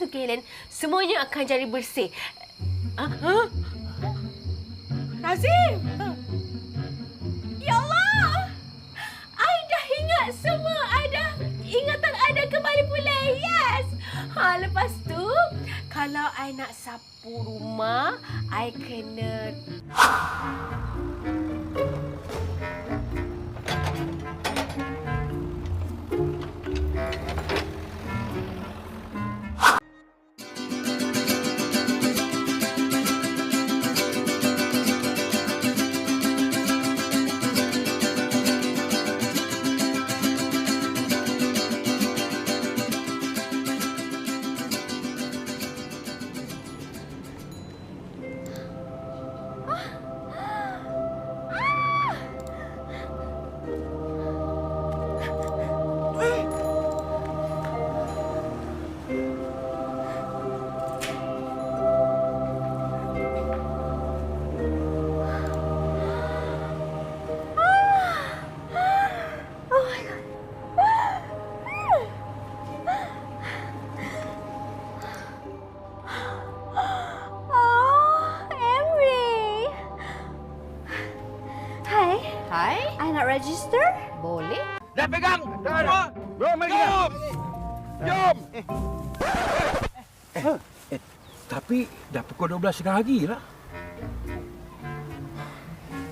satu galen, semuanya akan jadi bersih. Ah, huh? Nazim! Ya Allah! I dah ingat semua. I dah ingatan I dah kembali pulih. Yes! Ha, lepas tu, kalau I nak sapu rumah, I kena... Hai, Hai? I nak register? Boleh? Dah pegang! Semua! Jom, mari Jom! Jom! Eh, tapi dah pukul 12 setengah hari lah.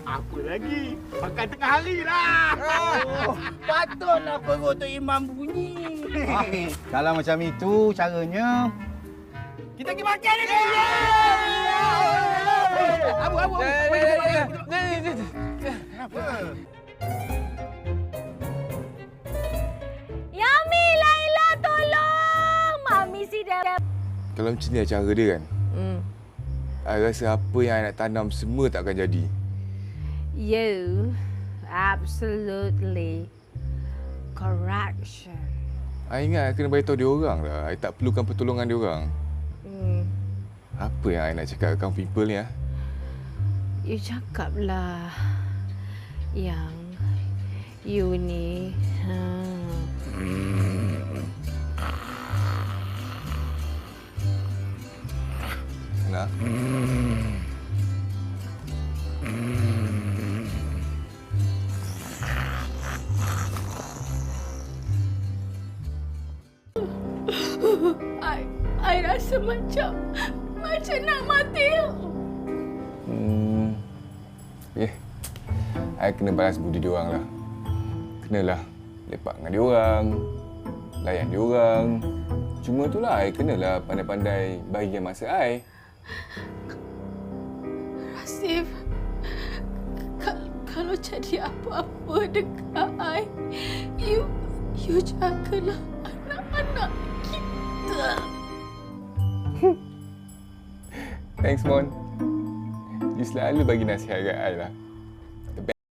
Apa lagi? Makan tengah hari lah! Oh, patutlah perut tu Imam bunyi. Kalau macam itu caranya Kita pergi makan ni! Abu, abu, abu! Yami, Laila, tolong! Mami si dah... Kalau macam ni lah cara dia kan. Hmm. I rasa apa yang I nak tanam semua tak akan jadi. You absolutely correction. I ingat I kena beritahu dia orang lah. I tak perlukan pertolongan dia orang. Hmm. Apa yang I nak cakap kat kaum people ni ah? You cakaplah yang you ni hmm. Nak? I, I rasa macam macam nak mati. Hmm. Eh. I kena balas budi dia orang lah. Kenalah lepak dengan dia orang. Layan dia orang. Cuma itulah I kenalah pandai-pandai bagi masa I. Rasif, kalau, kalau jadi apa-apa dekat I, you, you jagalah anak-anak kita. Thanks, Mon. You selalu bagi nasihat kat I lah.